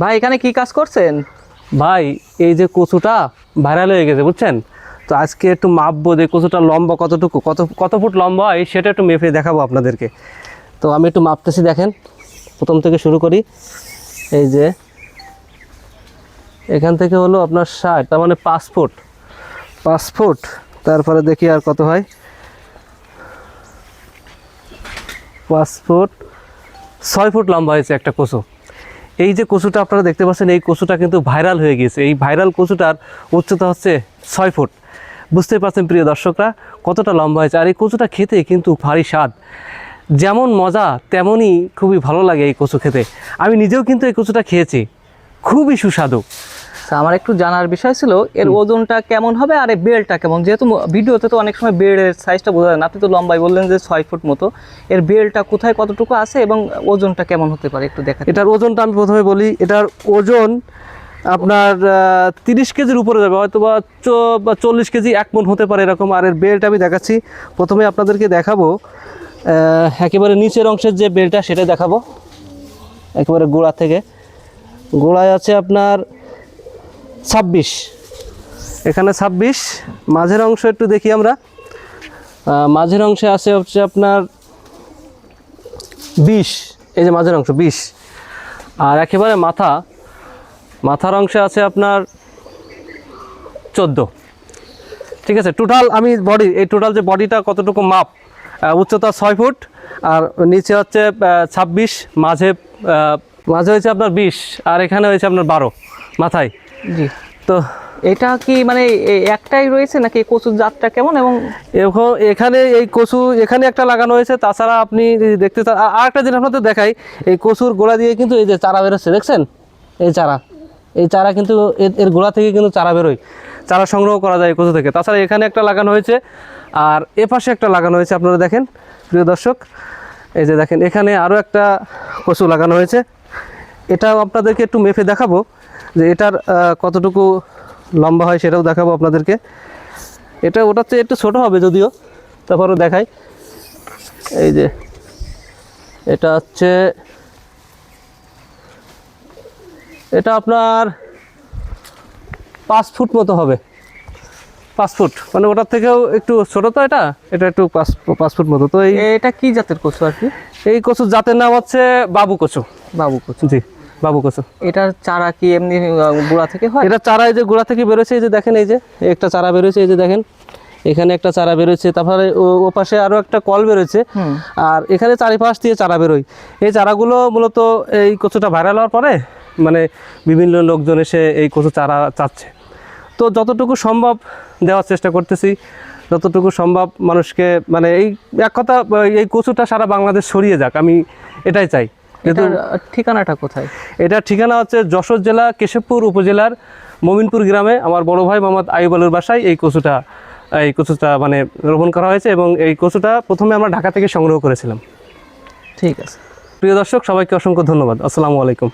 ভাই, এখানে কি কাজ করছেন? ভাই, এই যে কচুটা ভাইরাল হয়ে গেছে, বুঝছেন? তো আজকে একটু মাপবো যে কচুটা লম্বা কতটুকু, কত কত ফুট লম্বা হয়, সেটা একটু মেপে দেখাবো আপনাদেরকে। তো আমি একটু মাপতেছি, দেখেন। প্রথম থেকে শুরু করি। এই যে, এখান থেকে হলো আপনার ষাট, তার মানে পাঁচ ফুট। পাঁচ ফুট, তারপরে দেখি আর কত হয়। পাঁচ ফুট, ছয় ফুট লম্বা হয়েছে একটা কচু। এই যে কচুটা আপনারা দেখতে পাচ্ছেন, এই কচুটা কিন্তু ভাইরাল হয়ে গিয়েছে। এই ভাইরাল কচুটার উচ্চতা হচ্ছে ছয় ফুট। বুঝতে পারছেন প্রিয় দর্শকরা, কতটা লম্বা হয়েছে। আর এই কচুটা খেতে কিন্তু ভারী স্বাদ। যেমন মজা, তেমনই খুবই ভালো লাগে এই কচু খেতে। আমি নিজেও কিন্তু এই কচুটা খেয়েছি। খুবই সুস্বাদু। তা আমার একটু জানার বিষয় ছিল এর ওজনটা কেমন হবে আর এই বেলটা কেমন? যেহেতু ভিডিওতে তো অনেক সময় বেলের সাইজটা বোঝা যায় না। আপনি তো লম্বাই বললেন যে ছয় ফুট মতো। এর বেলটা কোথায় কতটুকু আছে এবং ওজনটা কেমন হতে পারে একটু দেখা এটার ওজনটা আমি প্রথমে বলি এটার ওজন আপনার তিরিশ কেজির উপরে যাবে হয়তো বা চল্লিশ কেজি এক মন হতে পারে এরকম। আর এর বেল্ট আমি দেখাচ্ছি। প্রথমে আপনাদেরকে দেখাবো একেবারে নিচের অংশের যে বেল্টটা সেটা দেখাবো। একেবারে গোড়া থেকে। গোড়ায় আছে আপনার ছাব্বিশ। এখানে ছাব্বিশ। মাঝের অংশ একটু দেখি আমরা। মাঝের অংশে আছে হচ্ছে আপনার বিশ। এই যে মাঝের অংশ, বিশ। আর একেবারে মাথা, মাথার অংশে আছে আপনার চোদ্দ। ঠিক আছে টোটাল আমি বডি এই টোটাল যে বডিটা কতটুকু মাপ উচ্চতা ছয় ফুট, আর নিচে হচ্ছে ছাব্বিশ, মাঝে মাঝে হয়েছে আপনার বিশ, আর এখানে হয়েছে আপনার বারো মাথায়। জি। তো এটা কি মানে একটাই রয়েছে নাকি কচুর জাতটা কেমন এবং এখন এখানে এই কচু এখানে একটা লাগানো হয়েছে তাছাড়া আপনি দেখতে আর আরেকটা জিনিস আপনাদের দেখাই এই কচুর গোড়া দিয়ে কিন্তু এই যে চারা বেরোচ্ছে দেখছেন? এই চারা এই চারা কিন্তু এর- এর গোড়া থেকে কিন্তু চারা বেরোয় চারা সংগ্রহ করা যায় কচু থেকে। তাছাড়া এখানে একটা লাগানো হয়েছে আর এ পাশে একটা লাগানো হয়েছে আপনারা দেখেন প্রিয় দর্শক এই যে দেখেন এখানে আরও একটা কচু লাগানো হয়েছে। এটাও আপনাদেরকে একটু মেপে দেখাবো। যে এটার কতটুকু লম্বা হয় সেটাও দেখাবো আপনাদেরকে। এটা ওটার চেয়ে একটু ছোট হবে যদিও তারপরও দেখাই। এই যে এটা হচ্ছে এটা আপনার পাঁচ ফুট মতো হবে। পাঁচ ফুট মানে ওটার থেকেও একটু ছোট তো এটা এটা একটু পাঁচ পাঁচ ফুট মতো। তো এই এটা কি জাতের কচু আর কি? এই কচুর জাতের নাম হচ্ছে বাবু কচু। বাবু কচু। জি। বাবু কচু এটার চারা কি এমনি গোড়া থেকে হয়? এটা চারা এই যে গোড়া থেকে বেরোচ্ছে এই যে দেখেন এই যে একটা চারা বেরোচ্ছে এই যে দেখেন এখানে একটা চারা বেরোচ্ছে তারপরে ও- পাশে আরও একটা কল বেরোচ্ছে আর এখানে চারিপাশ দিয়ে চারা বেরোয়। এই চারাগুলো মূলত এই কচুটা ভাইরাল হওয়ার পরে মানে বিভিন্ন লোকজন এসে এই কচু চারা চাচ্ছে। তো যতটুকু সম্ভব দেওয়ার চেষ্টা করতেছি যতটুকু সম্ভব মানুষকে মানে এই এক কথা এই কচুটা সারা বাংলাদেশ ছড়িয়ে যাক আমি এটাই চাই। ঠিকানাটা কোথায়? এটা ঠিকানা হচ্ছে যশোর জেলা কেশবপুর উপজেলার মমিনপুর গ্রামে। আমার বড় ভাই মোহাম্মদ আইব আলুর বাসায় এই কচুটা এই কচুটা মানে রোপণ করা হয়েছে এবং এই কচুটা প্রথমে আমরা ঢাকা থেকে সংগ্রহ করেছিলাম। ঠিক আছে। প্রিয় দর্শক সবাইকে অসংখ্য ধন্যবাদ। আসসালামু আলাইকুম।